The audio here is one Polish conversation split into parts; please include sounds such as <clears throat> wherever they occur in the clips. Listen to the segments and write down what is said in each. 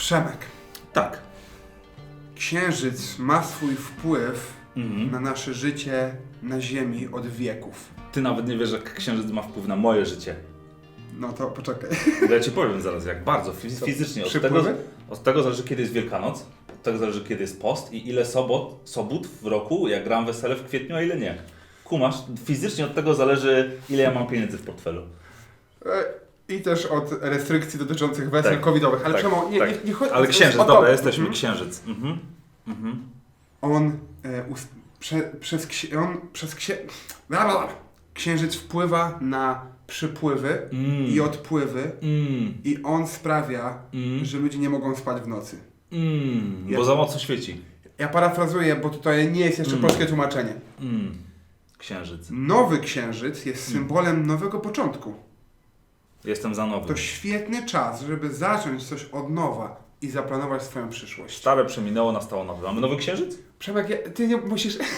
Przemek, Tak. księżyc ma swój wpływ Mhm. na nasze życie na Ziemi od wieków. Ty nawet nie wiesz, jak księżyc ma wpływ na moje życie. No to poczekaj. Ja ci powiem zaraz, jak bardzo Co, fizycznie. Od przypływy? tego, od tego zależy, kiedy jest Wielkanoc, od tego zależy, kiedy jest post i ile sobot, sobót w roku, jak gram wesele w kwietniu, a ile nie. Kumasz, fizycznie od tego zależy, ile ja mam pieniędzy w portfelu. E, I też od restrykcji dotyczących wesel Tak. covidowych. Ale Tak, Przemo, nie, tak. nie, nie chodzi Ale księżyc, o to. dobra, jesteśmy, Mhm. księżyc. Mhm. Mhm. On, e, us, prze, przez, ksi- on przez księ... Księżyc wpływa na przypływy Mm. i odpływy Mm. i on sprawia, Mm. że ludzie nie mogą spać w nocy. Mm. Ja- Bo za mocno świeci. Ja parafrazuję, bo tutaj nie jest jeszcze Mm. polskie tłumaczenie. Mm. Księżyc. Nowy księżyc jest symbolem nowego początku. Jestem za nowy. To świetny czas, żeby zacząć coś od nowa i zaplanować swoją przyszłość. Stare przeminęło, nastało nowe. Mamy nowy księżyc? Przemek, ja- ty nie musisz... <laughs>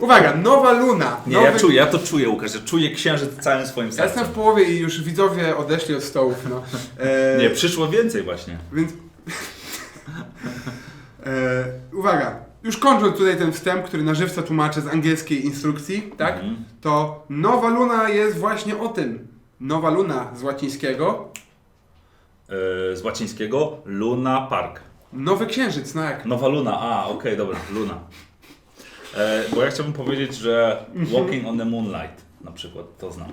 Uwaga, nowa luna. Nie, nowy... ja czuję, ja to czuję, Łukasz. Ja czuję księżyc całym swoim Ja jestem sercem. w połowie i już widzowie odeszli od stołów, no. <laughs> E, Nie, przyszło więcej właśnie. Więc... <laughs> e, uwaga, już kończąc tutaj ten wstęp, który na żywca tłumaczę z angielskiej instrukcji, tak? Mhm. To nowa luna jest właśnie o tym. Nowa luna z łacińskiego, Yy, z łacińskiego Luna Park. nowy księżyc, no jak? Nowa Luna, a okej, dobra, Luna. E, bo ja chciałbym powiedzieć, że Walking on the Moonlight na przykład, to znam.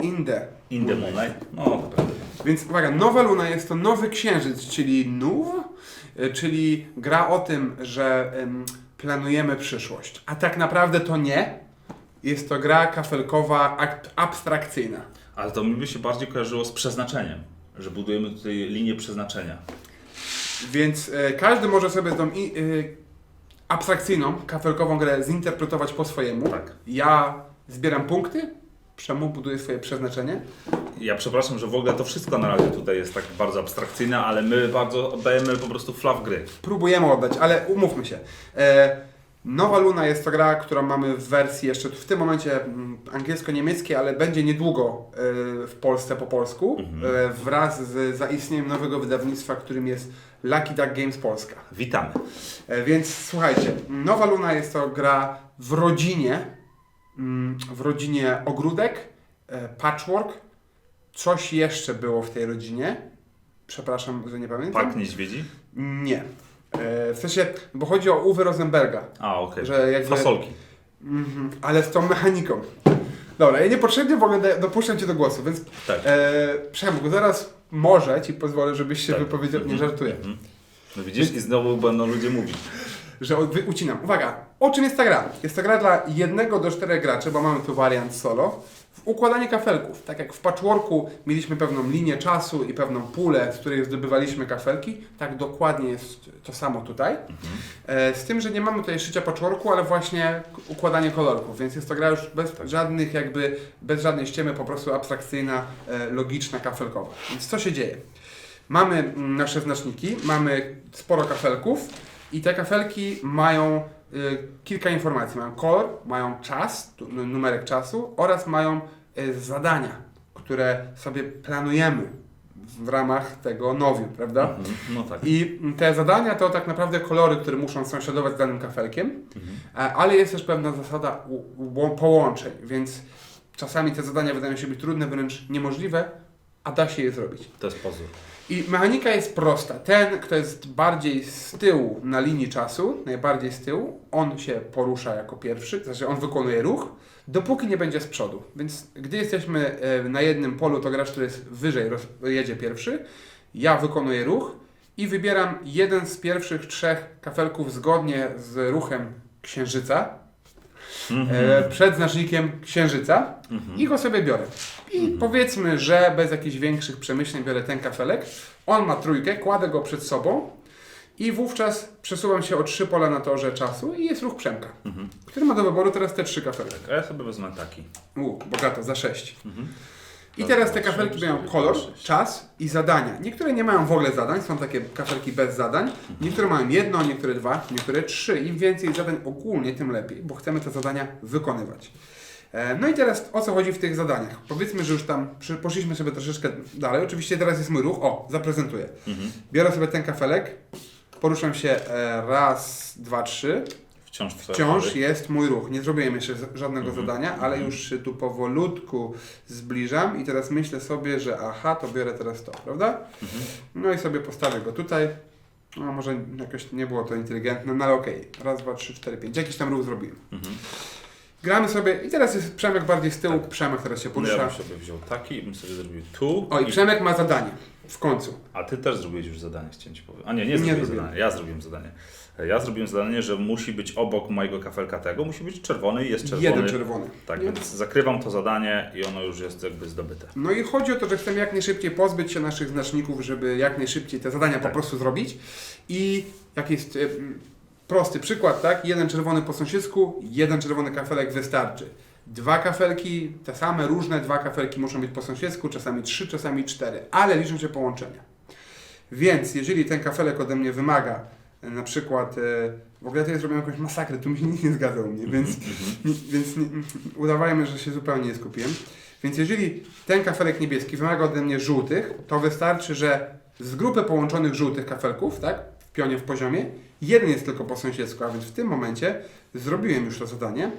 Inde. In the Moonlight? No, to. Więc uwaga, nowa luna jest to nowy księżyc, czyli nów, y, czyli gra o tym, że ym, planujemy przyszłość. A tak naprawdę to nie. Jest to gra kafelkowa abstrakcyjna. Ale to mi by się bardziej kojarzyło z przeznaczeniem, że budujemy tutaj linię przeznaczenia. Więc e, każdy może sobie tą i, y, abstrakcyjną, kafelkową grę zinterpretować po swojemu. Tak. Ja zbieram punkty, Przemu buduje swoje przeznaczenie. Ja przepraszam, że w ogóle to wszystko na razie tutaj jest tak bardzo abstrakcyjne, ale my bardzo oddajemy po prostu flaw gry. Próbujemy oddać, ale umówmy się. E, Nowa Luna jest to gra, którą mamy w wersji jeszcze w tym momencie mm, angielsko-niemieckiej, ale będzie niedługo e, w Polsce po polsku, Mhm. e, wraz z zaistnieniem nowego wydawnictwa, którym jest Lucky Duck Games Polska. Witamy. E, Więc słuchajcie, Nowa Luna jest to gra w rodzinie, mm, w rodzinie ogródek, patchwork, coś jeszcze było w tej rodzinie. Przepraszam, że nie pamiętam. Park Niedźwiedzi? Nie. E, W sensie, bo chodzi o Uwe Rosenberga, A, okej. że jakby... Fasolki. Mhm, ale z tą mechaniką. Dobra, ja niepotrzebnie w ogóle da- dopuszczam Cię do głosu, więc Tak. e, Przemku, zaraz może Ci pozwolę, żebyś się Tak. wypowiedział, nie Mhm. żartuję. Mhm. No widzisz, i znowu będą ludzie mówić. Że ucinam. Uwaga, o czym jest ta gra? Jest to gra dla jednego do czterech graczy, bo mamy tu wariant solo. W układanie kafelków. Tak jak w patchworku mieliśmy pewną linię czasu i pewną pulę, z której zdobywaliśmy kafelki, tak dokładnie jest to samo tutaj. E, z tym, że nie mamy tutaj szycia patchworku, ale właśnie układanie kolorków, więc jest to gra już bez żadnych jakby, bez żadnej ściemy, po prostu abstrakcyjna, e, logiczna, kafelkowa. Więc co się dzieje? Mamy mm, nasze znaczniki, mamy sporo kafelków i te kafelki mają y, kilka informacji. Mają kolor, mają czas, tu- nu- numerek czasu oraz mają y, zadania, które sobie planujemy w ramach tego nowiu, prawda? Mhm. No tak. I te zadania to tak naprawdę kolory, które muszą sąsiadować z danym kafelkiem, Mhm. a- ale jest też pewna zasada u- u- połączeń, więc czasami te zadania wydają się być trudne, wręcz niemożliwe, a da się je zrobić. To jest pozór. I mechanika jest prosta. Ten, kto jest bardziej z tyłu na linii czasu, najbardziej z tyłu, on się porusza jako pierwszy, to znaczy on wykonuje ruch, dopóki nie będzie z przodu. Więc gdy jesteśmy e, na jednym polu, to gracz, który jest wyżej, jedzie pierwszy. Ja wykonuję ruch i wybieram jeden z pierwszych trzech kafelków zgodnie z ruchem księżyca, e, przed znacznikiem księżyca i go sobie biorę. I powiedzmy, że bez jakichś większych przemyśleń biorę ten kafelek. On ma trójkę, kładę go przed sobą i wówczas przesuwam się o trzy pola na torze czasu i jest ruch Przemka, który ma do wyboru teraz te trzy kafelki. A ja sobie wezmę taki. U, bogato, za sześć. Mhm. I teraz te kafelki mają kolor, czas i zadania. Niektóre nie mają w ogóle zadań, są takie kafelki bez zadań. Niektóre mają jedno, niektóre dwa, niektóre trzy. Im więcej zadań ogólnie, tym lepiej, bo chcemy te zadania wykonywać. E, No i teraz o co chodzi w tych zadaniach? Powiedzmy, że już tam poszliśmy sobie troszeczkę dalej. Oczywiście teraz jest mój ruch. O, zaprezentuję. Mhm. Biorę sobie ten kafelek, poruszam się e, raz, dwa, trzy. Wciąż twoja Wciąż jest mój ruch. Nie zrobiłem jeszcze żadnego Mhm. zadania, ale Mhm. już się tu powolutku zbliżam i teraz myślę sobie, że aha, to biorę teraz to, prawda? Mhm. No i sobie postawię go tutaj. No może jakoś nie było to inteligentne, no ale okej. Raz, dwa, trzy, cztery, pięć. Jakiś tam ruch zrobiłem. Mhm. Gramy sobie i teraz jest Przemek bardziej z tyłu. Przemek teraz się No ja porusza. bym sobie wziął taki i bym sobie zrobił tu. O i Przemek ma zadanie. W końcu. A ty też zrobiłeś już zadanie, chciałem ci powiedzieć. A nie, nie Nie zrobiłem zrobiłem. zadanie. Ja zrobiłem zadanie. Ja zrobiłem zadanie, że musi być obok mojego kafelka tego, musi być czerwony i jest czerwony. Jeden czerwony. Tak, Nie? więc zakrywam to zadanie i ono już jest jakby zdobyte. No i chodzi o to, że chcemy jak najszybciej pozbyć się naszych znaczników, żeby jak najszybciej te zadania po Tak. prostu zrobić. I jak jest prosty przykład, tak? Jeden czerwony po sąsiedzku, jeden czerwony kafelek wystarczy. Dwa kafelki, te same, różne dwa kafelki muszą być po sąsiedzku, czasami trzy, czasami cztery, ale liczą się połączenia. Więc jeżeli ten kafelek ode mnie wymaga na przykład, e, w ogóle tutaj zrobiłem jakąś masakrę, tu mi się nikt nie zgadzał u mnie, więc, ni- więc nie, udawajmy, że się zupełnie nie skupiłem. Więc jeżeli ten kafelek niebieski wymaga ode mnie żółtych, to wystarczy, że z grupy połączonych żółtych kafelków, tak, w pionie w poziomie, jeden jest tylko po sąsiedzku, a więc w tym momencie zrobiłem już to zadanie,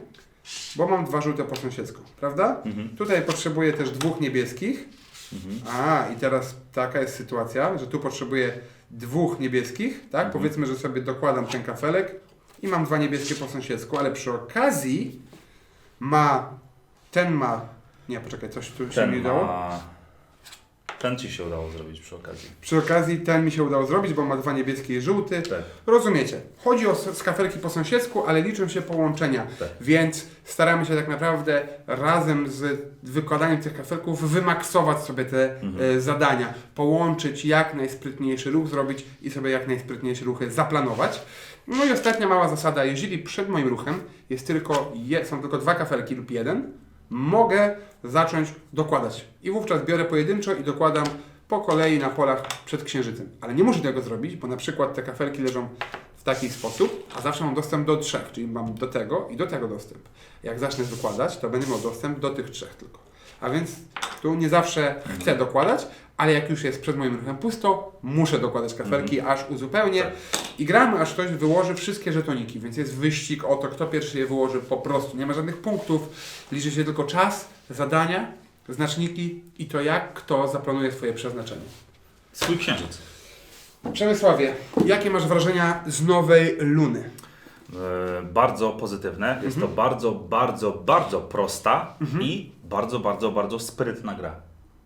bo mam dwa żółte po sąsiedzku, prawda? Mhm. Tutaj potrzebuję też dwóch niebieskich, Mhm. a, i teraz taka jest sytuacja, że tu potrzebuję dwóch niebieskich, tak? Mhm. Powiedzmy, że sobie dokładam ten kafelek i mam dwa niebieskie po sąsiedzku, ale przy okazji ma, ten ma, nie, poczekaj, coś tu się nie ma... Ten ci się udało zrobić przy okazji. Przy okazji ten mi się udało zrobić, bo ma dwa niebieskie i żółty. Tak. Rozumiecie, chodzi o skafelki po sąsiedzku, ale liczą się połączenia, Tak. więc staramy się tak naprawdę razem z wykładaniem tych kafelków wymaksować sobie te Mhm. e, zadania, połączyć jak najsprytniejszy ruch zrobić i sobie jak najsprytniejsze ruchy zaplanować. No i ostatnia mała zasada, jeżeli przed moim ruchem jest tylko je, są tylko dwa kafelki lub jeden, mogę zacząć dokładać. I wówczas biorę pojedynczo i dokładam po kolei na polach przed księżycem. Ale nie muszę tego zrobić, bo na przykład te kafelki leżą w taki sposób, a zawsze mam dostęp do trzech, czyli mam do tego i do tego dostęp. Jak zacznę dokładać, to będę miał dostęp do tych trzech tylko. A więc tu nie zawsze chcę dokładać, ale jak już jest przed moim ruchem pusto, muszę dokładać kafelki, aż uzupełnię. Tak. I gramy, aż ktoś wyłoży wszystkie żetoniki, więc jest wyścig o to, kto pierwszy je wyłoży po prostu. Nie ma żadnych punktów, liczy się tylko czas, zadania, znaczniki i to jak kto zaplanuje swoje przeznaczenie. Swój księżyc. Przemysławie, jakie masz wrażenia z nowej Luny? E, bardzo pozytywne. Jest Mhm. to bardzo, bardzo, bardzo prosta i bardzo, bardzo, bardzo sprytna gra.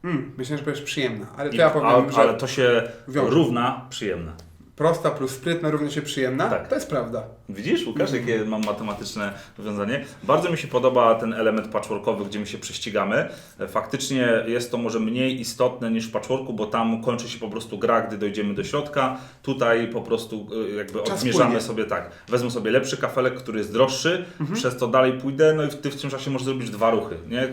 Hmm, myślę, że będziesz przyjemna, ale to I, ja powiem, a, że Ale to się wiąże. równa przyjemna. Prosta plus sprytna równa się przyjemna. Tak. To jest prawda. Widzisz, Łukasz, Mhm. jakie mam matematyczne rozwiązanie? Bardzo mi się podoba ten element patchworkowy, gdzie my się prześcigamy. E, Faktycznie jest to może mniej istotne niż w patchworku, bo tam kończy się po prostu gra, gdy dojdziemy do środka. Tutaj po prostu e, jakby Czas odmierzamy płynie. sobie tak. Wezmę sobie lepszy kafelek, który jest droższy, Mhm. przez to dalej pójdę, no i ty w tym czasie możesz zrobić dwa ruchy, nie?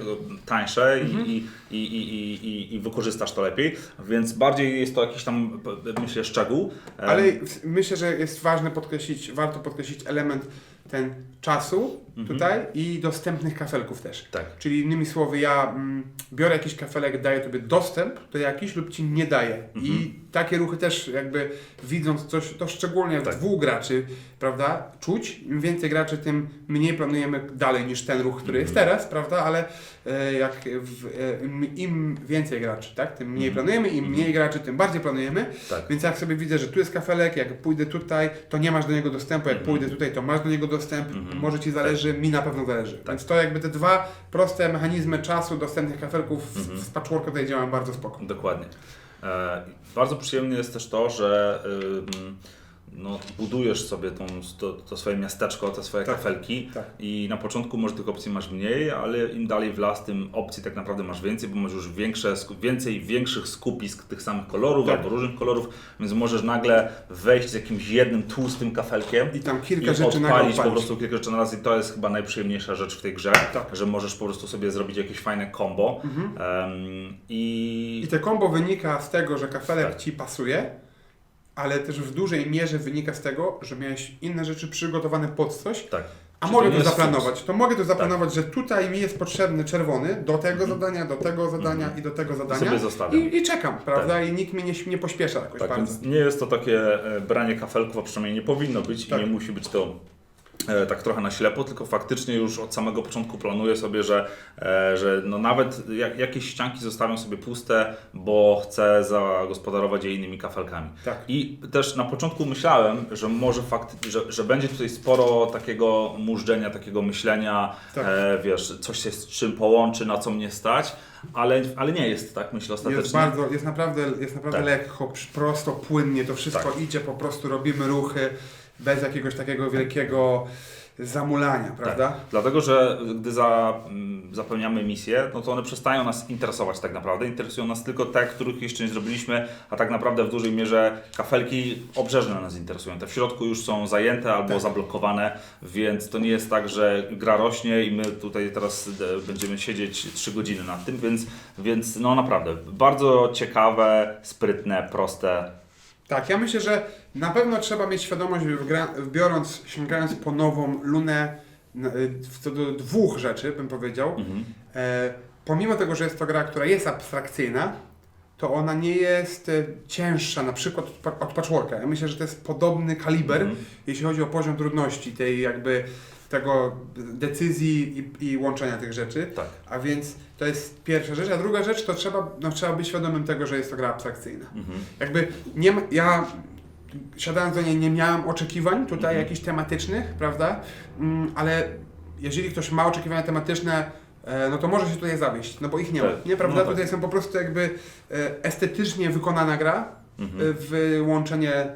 Tańsze Mhm. i, i, i, i, i, i wykorzystasz to lepiej. Więc bardziej jest to jakiś tam, myślę, szczegół. Ale myślę, że jest ważne podkreślić, warto podkreślić element ten czasu tutaj i dostępnych kafelków też. Tak. Czyli innymi słowy, ja mm, biorę jakiś kafelek, daję tobie dostęp do jakiś lub ci nie daję. I takie ruchy też jakby widząc coś, to szczególnie Tak. dwóch graczy, prawda, czuć. Im więcej graczy, tym mniej planujemy dalej niż ten ruch, który jest teraz, prawda, ale e, jak w, e, im, więcej graczy, tak, tym mniej planujemy, im mniej graczy, tym bardziej planujemy. Tak. Więc jak sobie widzę, że tu jest kafelek, jak pójdę tutaj, to nie masz do niego dostępu, jak pójdę tutaj, to masz do niego dostęp, Mhm. może Ci zależy, mi na pewno zależy. Tak. Więc to jakby te dwa proste mechanizmy czasu dostępnych kafelków Mhm. z, z patchworka tutaj działają bardzo spoko. Dokładnie. E, bardzo przyjemne jest też to, że ym, no, budujesz sobie tą, to, to swoje miasteczko, te swoje Tak. kafelki Tak. i na początku może tych opcji masz mniej, ale im dalej w las, tym opcji tak naprawdę masz więcej, bo masz już większe, więcej większych skupisk tych samych kolorów Tak. albo różnych kolorów, więc możesz nagle wejść z jakimś jednym tłustym kafelkiem I tam kilka i rzeczy odpalić po prostu kilka rzeczy na raz i to jest chyba najprzyjemniejsza rzecz w tej grze, Tak. że możesz po prostu sobie zrobić jakieś fajne combo Mhm. Em, i I te kombo wynika z tego, że kafelek Tak. Ci pasuje, ale też w dużej mierze wynika z tego, że miałeś inne rzeczy przygotowane pod coś, tak, A Czy mogę to jest zaplanować. To mogę to zaplanować, że tutaj mi jest potrzebny czerwony do tego zadania, do tego zadania i do tego zadania. Mhm. I, I czekam, prawda? I nikt mnie nie, nie pośpiesza jakoś Tak, bardzo. więc nie jest to takie e, branie kafelków, a przynajmniej nie powinno być Tak. i nie musi być to tak trochę na ślepo, tylko faktycznie już od samego początku planuję sobie, że, e, że no nawet jak, jakieś ścianki zostawiam sobie puste, bo chcę zagospodarować je innymi kafelkami. Tak. I też na początku myślałem, że może fakt, że, że będzie tutaj sporo takiego mużdżenia, takiego myślenia, Tak. e, wiesz, coś się z czym połączy, na co mnie stać, ale, ale nie jest tak, myślę ostatecznie. Jest bardzo, jest naprawdę, jest naprawdę Tak. lekko, prosto, płynnie, to wszystko Tak. idzie, po prostu robimy ruchy bez jakiegoś takiego wielkiego zamulania, prawda? Tak. Dlatego, że gdy za, mm, zapełniamy misje, no to one przestają nas interesować tak naprawdę. Interesują nas tylko te, których jeszcze nie zrobiliśmy, a tak naprawdę w dużej mierze kafelki obrzeżne nas interesują. Te w środku już są zajęte albo Tak. zablokowane, więc to nie jest tak, że gra rośnie i my tutaj teraz e, będziemy siedzieć 3 godziny nad tym, więc, więc no naprawdę bardzo ciekawe, sprytne, proste. Tak, ja myślę, że na pewno trzeba mieć świadomość, biorąc, sięgając po nową lunę, y, co do dwóch rzeczy, bym powiedział. Mhm. E, pomimo tego, że jest to gra, która jest abstrakcyjna, to ona nie jest e, cięższa, na przykład od patchworka. Ja myślę, że to jest podobny kaliber, Mhm. jeśli chodzi o poziom trudności, tej jakby tego decyzji i, i łączenia tych rzeczy. Tak. A więc to jest pierwsza rzecz, a druga rzecz to trzeba, no, trzeba być świadomym tego, że jest to gra abstrakcyjna. Mhm. Jakby nie ma, ja siadając do niej nie miałem oczekiwań tutaj Mhm. jakichś tematycznych, prawda? Mm, ale jeżeli ktoś ma oczekiwania tematyczne, e, no to może się tutaj zawieść, no bo ich nie ma, Tak. nie prawda? No tak. Tutaj są po prostu jakby e, estetycznie wykonana gra, Mhm. e, w łączenie k-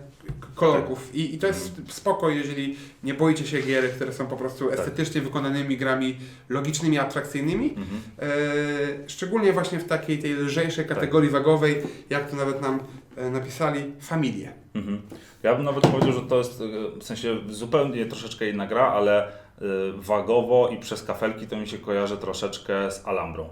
kolorków I, i to jest Mhm. spoko, jeżeli nie boicie się gier, które są po prostu Tak. estetycznie wykonanymi grami logicznymi, abstrakcyjnymi. Mhm. E, szczególnie właśnie w takiej tej lżejszej kategorii wagowej, jak to nawet nam e, napisali, familię. Mhm. Ja bym nawet powiedział, że to jest e, w sensie zupełnie troszeczkę inna gra, ale e, wagowo i przez kafelki to mi się kojarzy troszeczkę z Alhambrą.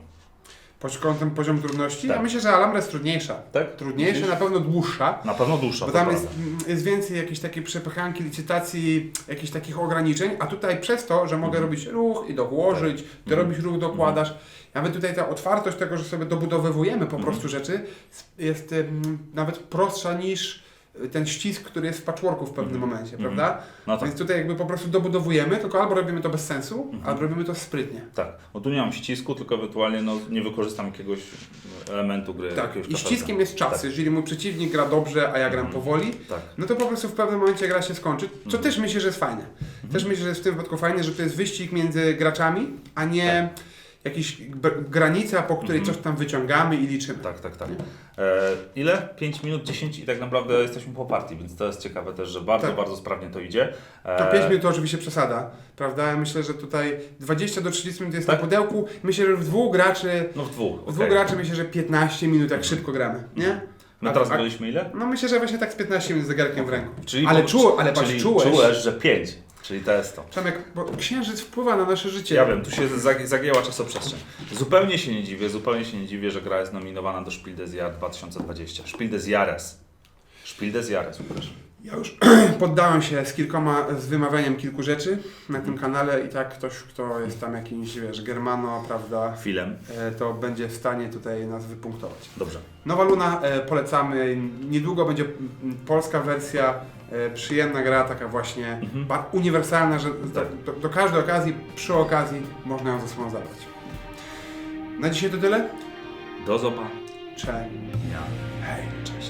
Pod kątem poziomu trudności, Tak. ja myślę, że Alhambra jest trudniejsza. Tak? Trudniejsza, Myślisz? na pewno dłuższa. Na pewno dłuższa. Bo tam jest, jest więcej jakiejś takiej przepychanki, licytacji, jakichś takich ograniczeń, a tutaj przez to, że mogę Mhm. robić ruch i dołożyć, ty Mhm. robisz ruch, dokładasz. Nawet tutaj ta otwartość tego, że sobie dobudowywujemy po Mhm. prostu rzeczy, jest nawet prostsza niż ten ścisk, który jest w patchworku w pewnym Mhm. momencie, Mhm. prawda? No tak, Więc tutaj jakby po prostu dobudowujemy, tylko albo robimy to bez sensu, Mhm. albo robimy to sprytnie. tak. Bo tu nie mam ścisku, tylko ewentualnie no, nie wykorzystam jakiegoś elementu gry. Tak, i ściskiem jest czas. Tak. Jeżeli mój przeciwnik gra dobrze, a ja gram Mhm. powoli, Tak. no to po prostu w pewnym momencie gra się skończy, co Mhm. też myślę, że jest fajne. Też myślę, że jest w tym wypadku fajne, że to jest wyścig między graczami, a nie jakieś b- granica, po której Mhm. coś tam wyciągamy i liczymy. Tak, tak, tak. E, ile? 5 minut, 10 i tak naprawdę jesteśmy po partii, więc to jest ciekawe też, że bardzo, Tak. bardzo sprawnie to idzie. E, To 5 minut to oczywiście przesada, prawda? Ja myślę, że tutaj 20 do 30 minut jest Tak. na pudełku. Myślę, że w dwóch graczy, No w dwóch. w dwóch graczy myślę, że 15 minut, jak szybko gramy, nie? My A- teraz a- byliśmy ile? No myślę, że właśnie tak z 15 minut z zegarkiem w ręku. Czyli Ale czuł- ale patrz, czyli czułeś. czułeś, że 5, czyli to jest to. Przemek, bo księżyc wpływa na nasze życie. Ja wiem, tu się zag- zagięła czasoprzestrzeń. Zupełnie się nie dziwię, zupełnie się nie dziwię, że gra jest nominowana do Spiel des Jahr 2020. Spiel des Jahres. Spiel des Jahres, Łukasz. Ja już <clears throat> poddałem się z kilkoma, z wymawianiem kilku rzeczy na tym kanale i tak ktoś, kto jest tam jakimś, wiesz, Germano, prawda, Filem. e, to będzie w stanie tutaj nas wypunktować. Dobrze. Nowa Luna e, polecamy, niedługo będzie polska wersja, przyjemna gra, taka właśnie Mhm. uniwersalna, że do, Tak. do, do każdej okazji, przy okazji można ją ze sobą zabrać. Na dzisiaj to tyle. Do zobaczenia. Cześć.